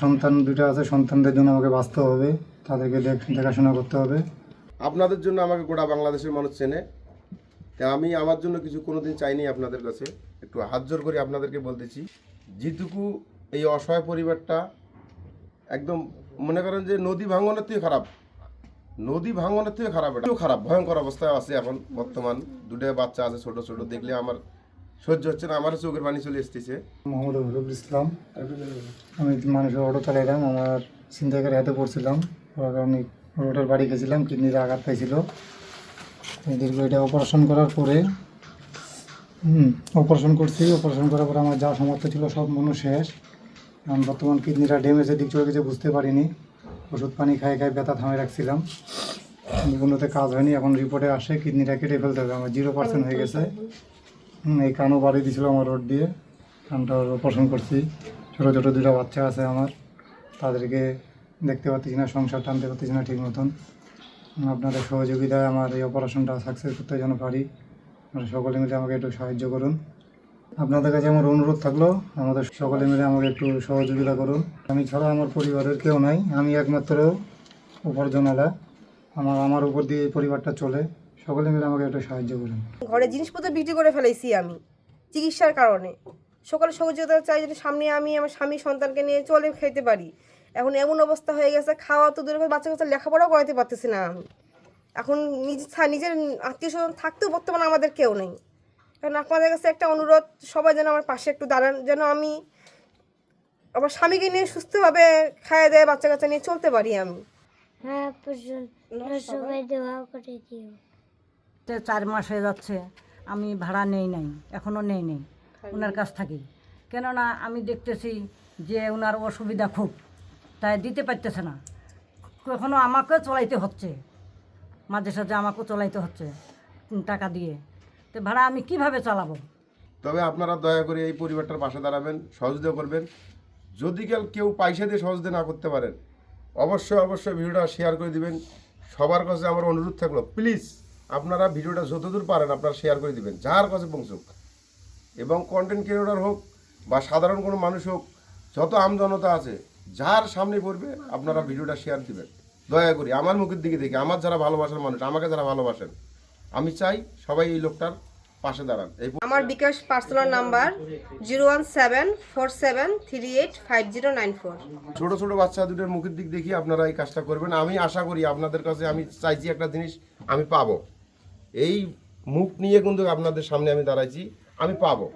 সন্তান দুটো আছে, সন্তানদের জন্য আমাকে বাঁচতে হবে, তাদেরকে দেখ- দেখাশোনা করতে হবে। আপনাদের জন্য আমাকে গোটা বাংলাদেশের মানুষ চেনে। তা আমি আমার জন্য কিছু কোনোদিন চাইনি আপনাদের কাছে। একটু হাত জোর করে আপনাদেরকে বলতেছি, যেটুকু এই অসহায় পরিবারটা একদম মনে করেন যে নদী ভাঙনের থেকে খারাপ। নদী ভাঙনের থেকে খারাপ এটা। খারাপ, ভয়ঙ্কর অবস্থায় আছে এখন বর্তমান। দুটো বাচ্চা আছে ছোট ছোট। দেখলে আমার সহ্য হচ্ছে না আমারও চোখের পানি চলে এসতেছে মোহাম্মদ রফিকুল ইসলাম। আমি মানুষের অটো চালাইলাম আমার চিন্তাকার হাতে পড়ছিলাম। কারণে রোডের বাড়ি গেছিলাম কিডনিতে আঘাত পাইছিল। এই দীর্ঘ এটা অপারেশন করার পরে হুম অপারেশন করছি। অপারেশন করার পরে আমার যা সমর্থ ছিল সব মনে শেষ। এখন বর্তমান কিডনিটা ড্যামেজের দিক চলে গেছে বুঝতে পারিনি। ওষুধ পানি খাই খাই ব্যথা থামাই রাখছিলাম। কোনোতে কাজ হয়নি এখন রিপোর্টে আসে কিডনিটা কেটে ফেলতে হবে। আমার জিরো পার্সেন্ট হয়ে গেছে। এই কানও বাড়ি দিয়েছিল আমার রোড দিয়ে। কানটা অপারেশন করছি। ছোটো ছোটো দুটো বাচ্চা আছে আমার। তাদেরকে দেখতে পাচ্ছি না, সংসার টানতে পারতেছি না ঠিক মতন। আপনাদের সহযোগিতায় আমার এই অপারেশনটা সাকসেস করতে যেন পারি। সকলে মিলে আমাকে একটু সাহায্য করুন। আপনাদের কাছে আমার অনুরোধ থাকল, আমাদের সকলে মিলে আমাকে একটু সহযোগিতা করুন। আমি ছাড়া আমার পরিবারের কেউ নাই, আমি একমাত্র উপার্জনালা আমার আমার উপর দিয়ে এই পরিবারটা চলে। সকলে মিলে আমাকে একটু সাহায্য করুন। ঘরে জিনিসপত্র বিক্রি করে ফেলেছি আমি চিকিৎসার কারণে। সকালে সহযোগিতা চাই যদি সামনে আমি আমার স্বামী সন্তানকে নিয়ে চলে খেতে পারি। এখন এমন অবস্থা হয়ে গেছে খাওয়া তো দূরে বাচ্চা কাচ্চা লেখাপড়াও করাতে পারতেছি না আমি। এখন নিজে নিজের আত্মীয় স্বজন থাকতেও বর্তমানে আমাদের কেউ নেই। কারণ আপনাদের কাছে একটা অনুরোধ সবাই যেন আমার পাশে একটু দাঁড়ান যেন আমি আমার স্বামীকে নিয়ে সুস্থভাবে খাইয়ে দেয় বাচ্চা কাচ্চা নিয়ে চলতে পারি আমি। হ্যাঁ সবাই দোয়া করে দিও। তে চার মাস হয়ে যাচ্ছে আমি ভাড়া নেই নাই এখনও নেই নেই ওনার কাছ থাকি। কেননা আমি দেখতেছি যে ওনার অসুবিধা খুব তাই দিতে পারতেছে না। কখনো আমাকে চলাইতে হচ্ছে মাঝে সাঝে আমাকেও চলাইতে হচ্ছে টাকা দিয়ে। তো ভাড়া আমি কীভাবে চালাবো? তবে আপনারা দয়া করে এই পরিবারটার পাশে দাঁড়াবেন সহযোগিতা করবেন। যদি কেউ কেউ পয়সা দিয়ে সহযোগিতা না করতে পারেন অবশ্যই অবশ্যই ভিডিওটা শেয়ার করে দিবেন। সবার কাছে আমার অনুরোধ থাকল প্লিজ আপনারা ভিডিওটা যতদূর পারেন আপনারা শেয়ার করে দিবেন যার কাছে পৌঁছুক। এবং কন্টেন্ট ক্রিয়েটর হোক বা সাধারণ কোনো মানুষ হোক যত আমজনতা আছে যার সামনে পড়বে আপনারা ভিডিওটা শেয়ার দিবেন। দয়া করি আমার মুখের দিকে দেখে আমার যারা ভালোবাসার মানুষ আমাকে যারা ভালোবাসেন আমি চাই সবাই এই লোকটার পাশে দাঁড়ান। আমার bKash personal number zero one seven four seven three eight five zero nine four ছোটো ছোটো বাচ্চা দুটোর মুখের দিক দেখি আপনারা এই কাজটা করবেন। আমি আশা করি আপনাদের কাছে আমি চাইছি একটা জিনিস আমি পাবো। এই মুখ নিয়ে কিন্তু আপনাদের সামনে আমি দাঁড়াইছি আমি পাবো।